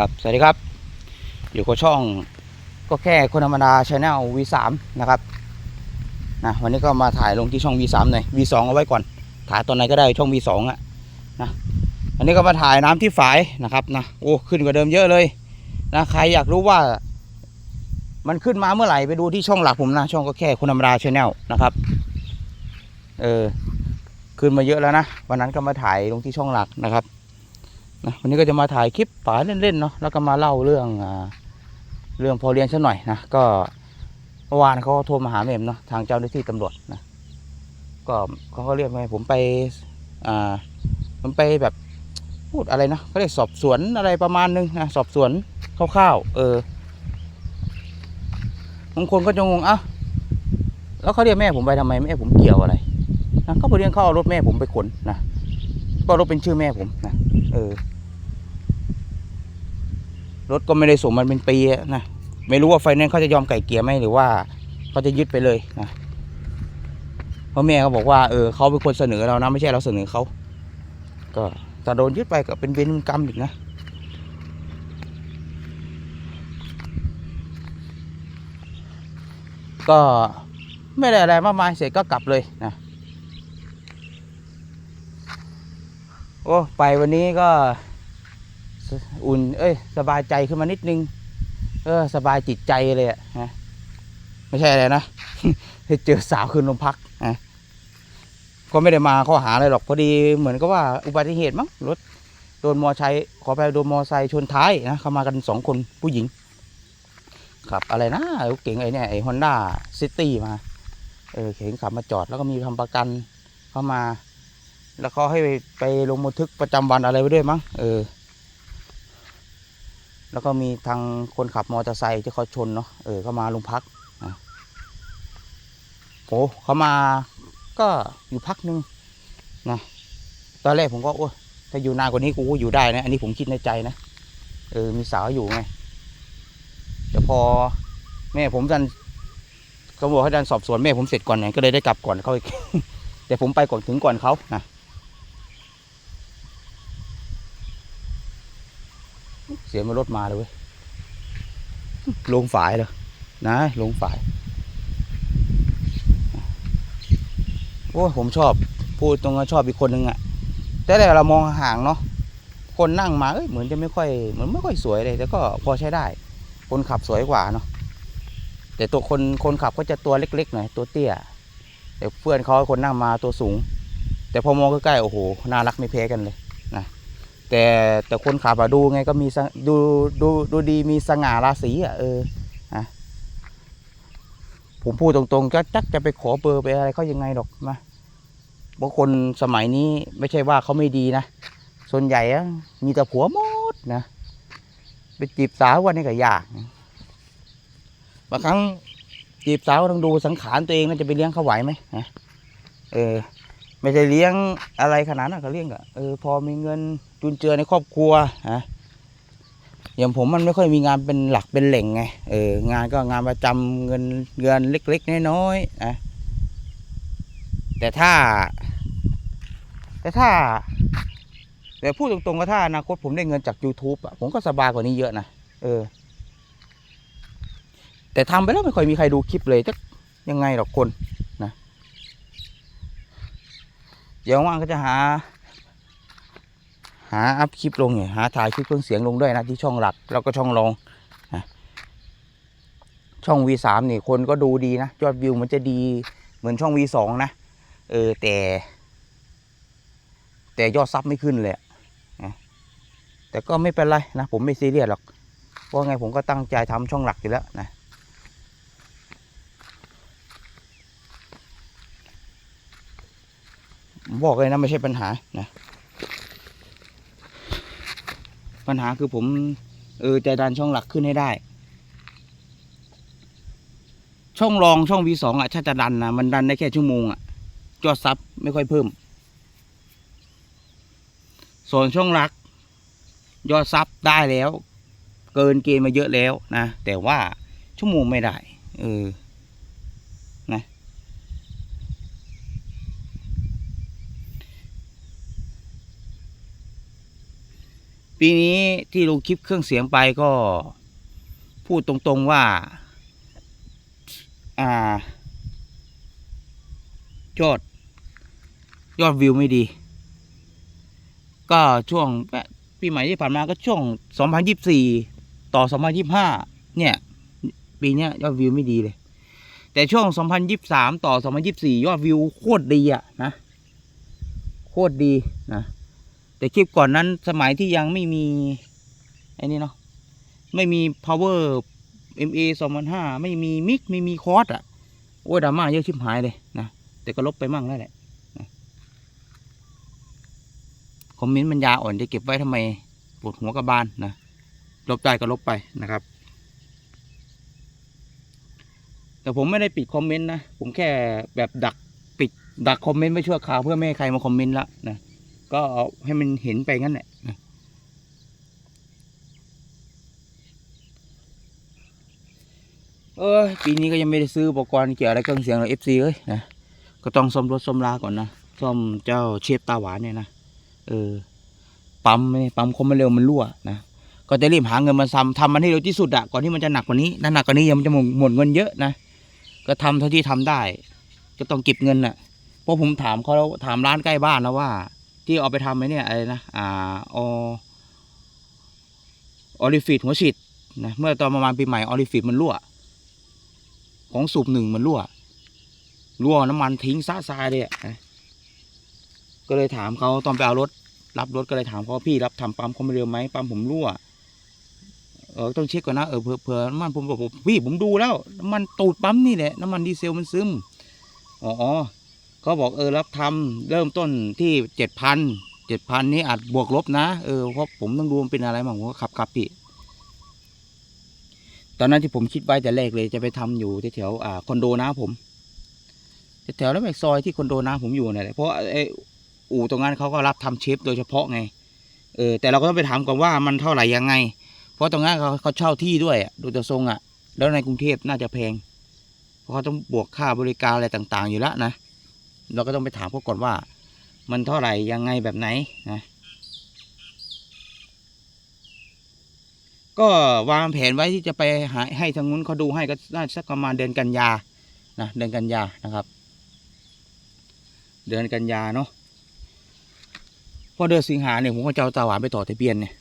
ครับสวัสดีครับ อยู่กับช่องก็แค่คนธรรมดาชาแนล V3 นะครับนะวันนี้ก็มาถ่ายลงที่ช่อง V3 หน่อย V2 เอาไว้ก่อน ถ่ายตอนไหนก็ได้ช่อง V2 อะนะอันนี้ก็มาถ่ายน้ำที่ฝายนะครับนะโอ้ขึ้นกว่าเดิมเยอะเลยนะใครอยากรู้ว่า มันขึ้นมาเมื่อไหร่ไปดูที่ช่องหลักผมนะช่องก็แค่คนธรรมดาชาแนลนะครับเออขึ้นมาเยอะแล้วนะวันนั้นก็มาถ่ายลงที่ช่องหลักนะครับ นะวันนี้ก็จะมาถ่ายคลิปป๋าเล่นๆเนาะแล้วก็มาเล่าเรื่องอ่าเรื่องพอเรียนสักหน่อยนะก็เมื่อวานเขาโทรมาหาแม่ผมเนาะทางเจ้าหน้าที่ตำรวจนะก็เขาก็เรียกมาผมไปอ่าผมไปแบบพูดอะไรนะเขาเรียกสอบสวนอะไรประมาณนึงนะสอบสวนคร่าวๆเออบางคนก็จะงงอะแล้วเขาเรียกแม่ผมไปทำไมแม่ผมเกี่ยวอะไรนะก็ไปเรียกเขาเอารถแม่ผมไปขนนะก็รถเป็นชื่อแม่ผมนะเออ รถก็ไม่ได้ส่งมันเป็นปีนะไม่รู้ว่าไฟแนนซ์เขาจะยอมไก่เกลี่ยไหมหรือว่าเขาจะยึดไปเลยนะเพราะแม่เขาบอกว่าเออเขาเป็นคนเสนอเรานะไม่ใช่เราเสนอเขาก็ถ้าโดนยึดไปก็เป็นเวรเป็นกรรมอีกนะก็ไม่ได้อะไรมากมายเสร็จก็กลับเลยนะโอ้ไปวันนี้ก็ อุ่น เอ้ย สบายใจขึ้นมานิดนึง เออ สบายจิตใจเลยอะนะไม่ใช่อะไรนะเจอสาวคืนนมพักนะก็ไม่ได้มาข้อหาอะไรหรอกพอดีเหมือนกับว่าอุบัติเหตุมั้งรถโดนมอไซค์ขอไปโดนมอไซค์ชนท้ายนะเข้ามากันสองคนผู้หญิงขับอะไรนะเก๋งไอ้เนี่ยไอ้ฮอนด้าซิตี้มา เออเข็นขับมาจอดแล้วก็มีทำประกันเข้ามา แล้วเขาให้ไปไปลงบันทึกประจำวันอะไรไว้ด้วยมั้งเออ แล้วก็มีทางคนขับมอเตอร์ไซค์ที่เขาชนเนาะเออเขามาโรงพักอะโอ้เขามาก็อยู่พักนึงนะตอนแรกผมก็โอ้ถ้าอยู่นานกว่านี้กูก็อยู่ได้นะ อันนี้ผมคิดในใจนะเออมีสาวอยู่ไงแต่พอแม่ผมดันเขาบอกให้ดันสอบสวนแม่ผมเสร็จก่อนไงก็เลยได้กลับก่อนเขาอีกแต่ผมไปก่อนถึงก่อนเขานะ เสียงมันรถมาเลยเว้ยลงฝายเลยนะลงฝาย โอ้ยผมชอบ พูดตรงก็ชอบอีกคนนึงอะแต่แต่เรามองห่างเนาะคนนั่งมาเอ้ยเหมือนจะไม่ค่อยเหมือนไม่ค่อยสวยเลย แต่ก็พอใช้ได้ คนขับสวยกว่าเนาะแต่ตัวคนคนขับก็จะตัวเล็กๆหน่อยตัวเตี้ยแต่เพื่อนเขาคนนั่งมาตัวสูง แต่พอมองใกล้ๆโอ้โหน่ารักไม่แพ้กันเลยนะ แต่แต่คนขับอะดูไงก็มีดูดูดูดีมีสง่าราศีอะเออนะผมพูดตรงๆก็จักจะไปขอเบอร์ไปอะไรเขายังไงหรอกนะบางคนสมัยนี้ไม่ใช่ว่าเขาไม่ดีนะ ส่วนใหญ่อะมีแต่ผัวหมดนะไปจีบสาววันนี้ก็ยากบางครั้งจีบสาวต้องดูสังขารตัวเองนะจะไปเลี้ยงเขาไหวไหมนะเออ ไม่ใช่เลี้ยงอะไรขนาดนั้นเขาเลี้ยงก็เออพอมีเงิน จุนเจือในครอบครัวฮะอย่างผมมันไม่ค่อยมีงานเป็นหลักเป็นแหล่งไงเอองานก็งานประจำเงินเงินเล็กๆน้อยๆนะแต่ถ้า แต่ถ้า แต่พูดตรงๆก็ถ้าอนาคตผมได้เงินจาก YouTube อะผมก็สบายกว่านี้เยอะนะเออ แต่ทำไปแล้วไม่ค่อยมีใครดูคลิปเลยจะยังไงหรอกคนนะเดี๋ยวว่างก็จะหา หาอัพคลิปลงเนี่ยหาถ่ายคลิปเครื่องเสียงลงด้วยนะที่ช่องหลักแล้วก็ช่องรองนะช่อง V3 นี่คนก็ดูดีนะยอดวิวมันจะดีเหมือนช่อง V2 นะเออแต่ แต่ยอดซับไม่ขึ้นเลยนะแต่ก็ไม่เป็นไรนะผมไม่ซีเรียสหรอกเพราะไงผมก็ตั้งใจทำช่องหลักอยู่แล้วนะบอกเลยนะไม่ใช่ปัญหานะ ปัญหาคือผม เออจะดันช่องหลักขึ้นให้ได้ ช่องรองช่อง V2 อะถ้าจะดันนะมันดันได้แค่ชั่วโมงอะยอดซับไม่ค่อยเพิ่ม ส่วนช่องหลัก ยอดซับได้แล้ว เกินเกณฑ์มาเยอะแล้วนะ แต่ว่าชั่วโมงไม่ได้ เออ ปีนี้ที่ลงคลิปเครื่องเสียงไปก็ พูดตรงๆว่า อ่ายอด ยอดวิวไม่ดี ก็ช่วงปีใหม่ที่ผ่านมาก็ช่วง 2024 ต่อ 2025 เนี่ย ปีนี้ยอดวิวไม่ดีเลย แต่ช่วง 2023 ต่อ 2024 ยอดวิวโคตรดีอะนะ โคตรดีนะ แต่คลิปก่อนนั้นสมัยที่ยังไม่มีไอ้นี่เนาะไม่มี power MA 2005ไม่มีมิกไม่มีคอร์สอะ โอ้ยดราม่าเยอะชิบหายเลยนะ แต่ก็ลบไปมั่งแล้วแหละนะคอมเมนต์มันยาอ่อนจะเก็บไว้ทำไมปวดหัวกระบาลนะ ลบได้ก็ลบไปนะครับ แต่ผมไม่ได้ปิดคอมเมนต์นะ ผมแค่แบบดักปิดดักคอมเมนต์ไม่ชั่วคราวเพื่อไม่ให้ใครมาคอมเมนต์ละนะ ก็เอาให้มันเห็นไปงั้นแหละเออปีนี้ก็ยังไม่ได้ซื้ออุปกรณ์เกี่ยวอะไรเครื่องเสียงเลยเอฟซีเอ้ยนะก็ต้องซ่อมรถซ่อมลาก่อนนะซ่อมเจ้าเชฟตาหวานเนี่ยนะเออปั๊มไม่ปั๊มคมมันเร็วมันรั่วนะก็จะรีบหาเงินมาทำทำมันให้เร็วที่สุดอะก่อนที่มันจะหนักกว่านี้ถ้าหนักกว่านี้ยังมันจะหมดหมดเงินเยอะนะก็ทำเท่าที่ทำได้ ก็ต้องเก็บเงินน่ะเพราะผมถามเขาแล้วถามร้านใกล้บ้านนะว่า ที่เอาไปทำไอ้เนี่ยอะไรนะอ่าออลิฟิตหัวฉีดนะเมื่อตอนประมาณปีใหม่ออลิฟิตมันรั่ว ของสูบหนึ่งมันรั่ว รั่วน้ำมันทิ้งซะทราเลยอะนะก็เลยถามเขาตอนไปเอารถ รับรถก็เลยถามเขาพี่รับทำปั๊มคอมเร็วไหมปั๊มผมรั่วเออต้องเช็คก่อนนะเออเผื่อเผื่อน้ำมันผมบอกพี่ผมดูแล้วน้ำมันตูดปั๊มนี่แหละน้ำมันดีเซลมันซึมอ๋อ เขาบอกเออรับทำเริ่มต้นที่เจ็ดพันเจ็ดพันนี้อาจบวกลบนะเออเพราะผมต้องดูมันเป็นอะไรบ้างผมก็ขับขับพี่ตอนนั้นที่ผมคิดไว้แต่แรกเลยจะไปทำอยู่แถวๆอ่าคอนโดนะผมแถวแล้วไปซอยที่คอนโดนะผมอยู่นั่แหละเพราะไอ้อู่ตรงนั้นเขาก็รับทำเชฟโดยเฉพาะไงเออแต่เราก็ต้องไปถามก่อนว่ามันเท่าไหร่ยังไง เพราะตรงนั้นเขาเขาเช่าที่ด้วยดูแต่ทรงอะ แล้วในกรุงเทพน่าจะแพง เพราะเขาต้องบวกค่าบริการอะไรต่าง ๆ อยู่แล้วนะ เราก็ต้องไปถามเขาก่อนว่า มันเท่าไหร่ยังไงแบบไหนนะก็วางแผนไว้ที่จะไปหาให้ทางนู้นเขาดูให้ก็น่าจะสักประมาณเดือนกันยานะเดือนกันยานะครับ เดือนกันยาเนาะพอเดือนสิงหาเนี่ยผมก็จะเอาตาหวานไปต่อทะเบียนเนี่ย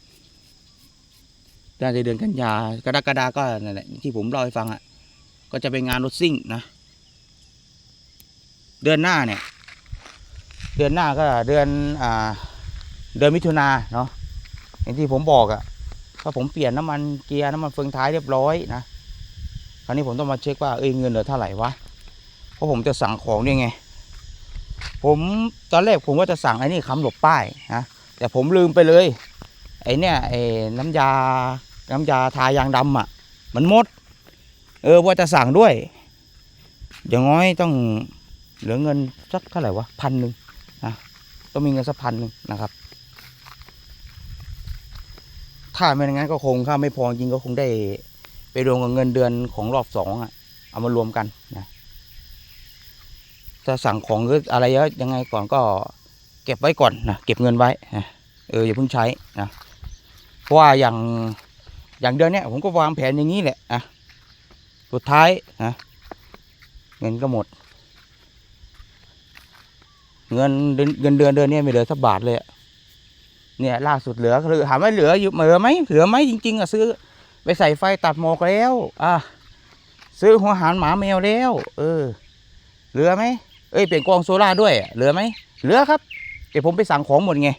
น่าจะเดือนกันยากรกฎาก็นั่นแหละที่ผมเล่าให้ฟังอะก็จะเป็นงานรถซิ่งนะ เดือนหน้าเนี่ย เดือนหน้าก็เดือนอ่าเดือนมิถุนาเนาะอย่างที่ผมบอกอะ่ะถ้าผมเปลี่ยนน้ำมันเกียร์น้ำมันเฟืองท้ายเรียบร้อยนะคราวนี้ผมต้องมาเช็คว่าเอ้ยเงินเหลือเท่าไหร่วะเพราะผมจะสั่งของด้วยไง ผมตอนแรกผมว่าจะสั่งไอ้นี่คำหลบป้ายนะแต่ผมลืมไปเลยไอ้เนี่ยไอ้น้ำยาน้ำยาทายางดำอะ มันหมด เออว่าจะสั่งด้วย อย่างน้อยต้อง เหลือเงินสักเท่าไหร่วะพันหนึ่งนะต้องมีเงินสักพันหนึ่งนะครับ ถ้าไม่งั้นก็คงถ้าไม่พอจริงก็คงได้ไปรวมกับเงินเดือนของรอบสองอะ เอามารวมกันนะถ้าสั่งของหรืออะไรเยอะยังไงก่อนก็เก็บไว้ก่อนนะเก็บเงินไว้นะเอออย่าเพิ่งใช้นะเพราะว่าอย่างอย่างเดือนเนี้ยผมก็วางแผนอย่างนี้แหละนะสุดท้ายนะเงินก็หมด เงินเดือนเงินเดือนเดือนนี้ไม่เหลือสักบาทเลยอะเนี่ยล่าสุดเหลือคือถามว่าเหลืออยู่เหลือไหมเหลือไหมจริง ๆอะซื้อ ไปใส่ไฟตัดหมอกแล้ว อะซื้อหัวหารหมาแมวแล้ว เออ เหลือไหมเอ้ยเปลี่ยนกองโซล่าร์ด้วยเหลือไหมเหลือครับเดี๋ยวผมไปสั่งของหมดไง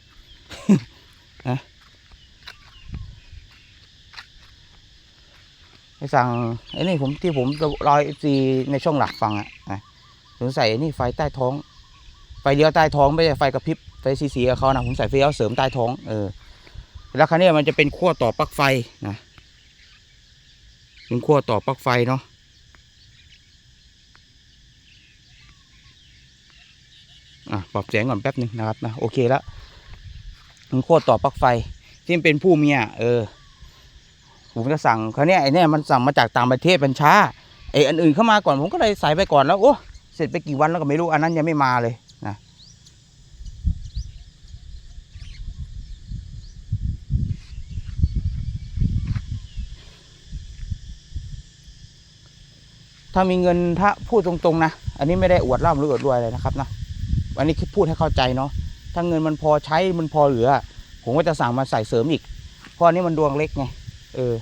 ไปสั่งไอ้นี่ผมที่ผมรอยซีในช่องหลักฟังอะนะผมใส่ไอ้นี่ไฟใต้ท้อง ฟเลี้ยวใต้ท้องไม่ใช่ไฟกระพริบไฟสีสีกับเขานะผมใส่ไฟเลี้ยวเสริมใต้ท้องเออแล้วคราวนี้มันจะเป็นขั้วต่อปลั๊กไฟนะเป็นขั้วต่อปลั๊กไฟเนาะอะปรับแสงก่อนแป๊บหนึงนะครับนะโอเคแล้วเป็นขั้วต่อปลั๊กไฟที่เป็นผู้เมียเออผมก็สั่งเขาวเนี่ยไอ้เนี่ยมันสั่งมาจากต่างประเทศมันช้าไอ้อันอื่นเข้ามาก่อนผมก็เลยใส่ไปก่อนแล้วโอ้เสร็จไปกี่วันแล้วก็ไม่รู้อันนั้นยังไม่มาเลยนะ ถ้ามีเงินถ้าพูดตรงๆนะ อันนี้ไม่ได้อวดร่ำหรืออวดรวยเลยนะครับนะอันนี้คือพูดให้เข้าใจเนาะ ถ้าเงินมันพอใช้มันพอเหลือ ผมก็จะสั่งมาใส่เสริมอีก เพราะอันนี้มันดวงเล็กไง เออ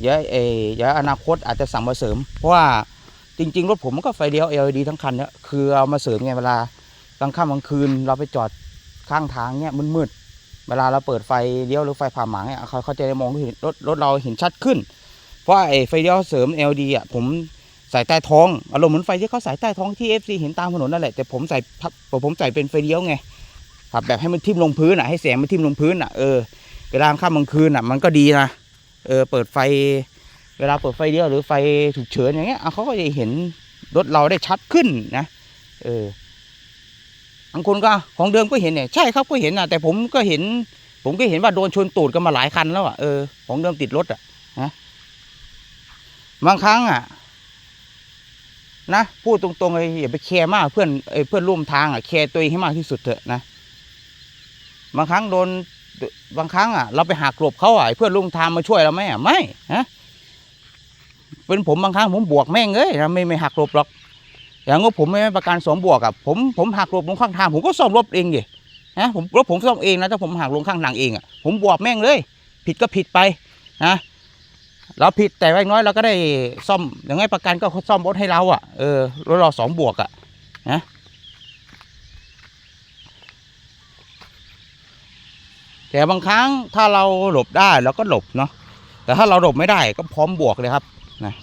เดี๋ยวเออเดี๋ยวอนาคตอาจจะสั่งมาเสริม เพราะว่าจริง ๆ รถผมมันก็ไฟเดียว LED ทั้งคันเนี่ยคือเอามาเสริมไงเวลากลางค่ำกลางคืนเราไปจอดข้างทางเนี่ยมันมืดๆเวลาเราเปิดไฟเลี้ยวหรือไฟผ่าหมางเนี่ยเขาเขาจะได้มองเห็นรถรถเราเห็นชัดขึ้น เพราะไอ้ไฟเลี้ยวเสริม LD อะผมใส่ใต้ท้องอารมณ์เหมือนไฟที่เขาใส่ใต้ท้องที่ FC เห็นตามถนนนั่นแหละแต่ผมใส่พับผมใส่เป็นไฟเลี้ยวไงครับแบบให้มันทิ่มลงพื้นอะให้แสงมันทิ่มลงพื้นอะเออเวลาค่ำกลางคืนอะมันก็ดีนะเออเปิดไฟ เวลาเปิดไฟเลี้ยวหรือไฟฉุกเฉินอย่างเงี้ยเขาก็จะเห็นรถเราได้ชัดขึ้นนะเออบางคนก็ของเดิมก็เห็นเนี่ยใช่ครับก็เห็นนะแต่ผมก็เห็น ผมก็เห็นว่าโดนชนตูดกันมาหลายคันแล้วอะเออของเดิมติดรถอะนะ บางครั้งอะ นะพูดตรงๆเลยอย่าไปแคร์มากเพื่อนเเพื่อนร่วมทางอะแคร์ตัวเองให้มากที่สุดเถอะนะบางครั้งโดนบางครั้งอะเราไปหักหลบเขาอะเพื่อนร่วมทางมาช่วยเราไหมอะไม่ฮะเป็นผมบางครั้งผมบวกแม่งเลยนะไม่ไม่หักหลบหรอก อย่างงบผมไม่ประกันสองบวกอะผมผมหักหลบลงข้างทางผมก็ซ่อมรถเองดินะผมรถผมซ่อมเองนะถ้าผมหักลงข้างทางเองอะผมบวกแม่งเลย ผิดก็ผิดไปนะ เราผิดแต่ว่าน้อยเราก็ได้ซ่อมอย่างไงประกันก็ซ่อมรถให้เราอะเออรถเราสองบวกอะนะแต่บางครั้งถ้าเราหลบได้เราก็หลบเนาะแต่ถ้าเราหลบไม่ได้ก็พร้อมบวกเลยครับนะ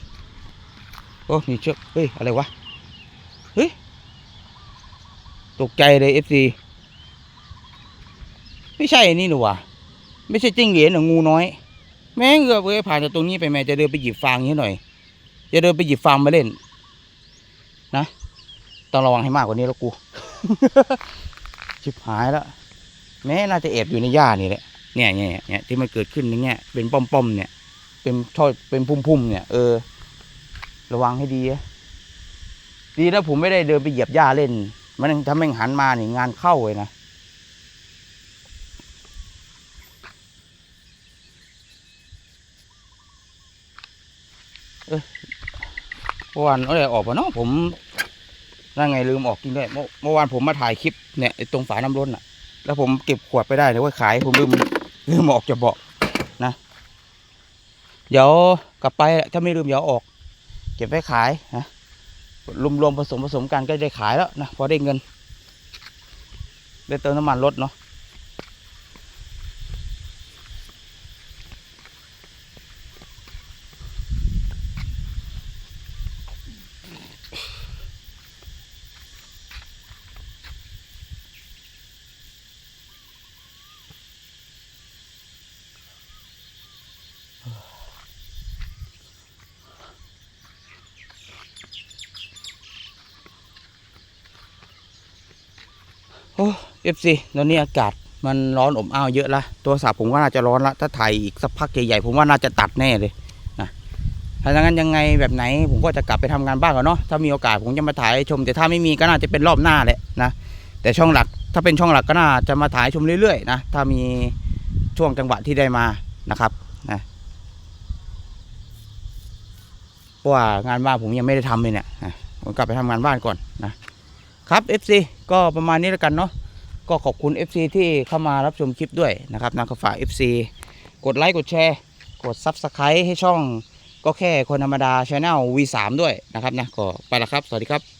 โอ้มีเชือกเฮ้ยอะไรวะเฮ้ยตกใจเลยเอฟซีไม่ใช่นี่หนูวะไม่ใช่จิ้งเหรียญหรืองูน้อย แม่งเอือบเว้ยผ่านจากตรงนี้ไปแม่จะเดินไปหยิบฟางนี้หน่อย จะเดินไปหยิบฟางมาเล่น นะต้องระวังให้มากกว่านี้แล้วกูชิบหายแล้วแม่น่าจะแอบอยู่ในหญ้านี่แหละเนี่ยเนี่ยเนี่ยที่มันเกิดขึ้นอย่เงี้ยเป็นป้อมๆเนี่ย เป็นช่อเป็นพุ่มๆเนี่ยเออ ระวังให้ดีดีนะผมไม่ได้เดินไปเหยียบหญ้าเล่น มันถ้าแม่งหันมานี่งานเข้าเลยนะ เมื่อวานอะไรออกมาเนาะผมนั่นไงลืมออกจริงด้วยเมื่อวานผมมาถ่ายคลิปเนี่ยตรงฝาน้ำร้นอะ แล้วผมเก็บขวดไปได้เดี๋ยวไว้ขายผมลืมลืมออกจะบอกนะ เดี๋ยวกลับไปถ้าไม่ลืมเดี๋ยวอาออก เก็บไว้ขายนะรวมๆผสมผสมกันก็ได้ขายแล้วนะพอได้เงินได้เติมน้ำมันรถเนาะ โอ้เอฟซีตอนนี้อากาศมันร้อนอบอ้าวเยอะละโทรศัพท์ผมก็น่าจะร้อนละถ้าถ่ายอีกสักพักใหญ่ๆผมว่าน่าจะตัดแน่เลยนะถ้าอย่างนั้นยังไงแบบไหน ผมก็จะกลับไปทำงานบ้านก่อนเนาะถ้ามีโอกาสผมจะมาถ่ายชม แต่ถ้าไม่มีก็น่าจะเป็นรอบหน้าแหละนะแต่ช่องหลักถ้าเป็นช่องหลักก็น่าจะมาถ่ายชมเรื่อยๆนะถ้ามีช่วงจังหวะที่ได้มานะครับนะเพราะว่างานบ้านผมยังไม่ได้ทำเลยเนี่ยนะผมกลับไปทำงานบ้านก่อนนะ ครับ FC ก็ประมาณนี้แล้วกันเนาะก็ขอบคุณ FC ที่เข้ามารับชมคลิปด้วยนะครับนะก็ฝาก FC กดไลค์กดแชร์ กด Subscribe ให้ช่องก็แค่คนธรรมดา Channel V3 ด้วยนะครับนะก็ไปละครับ สวัสดีครับ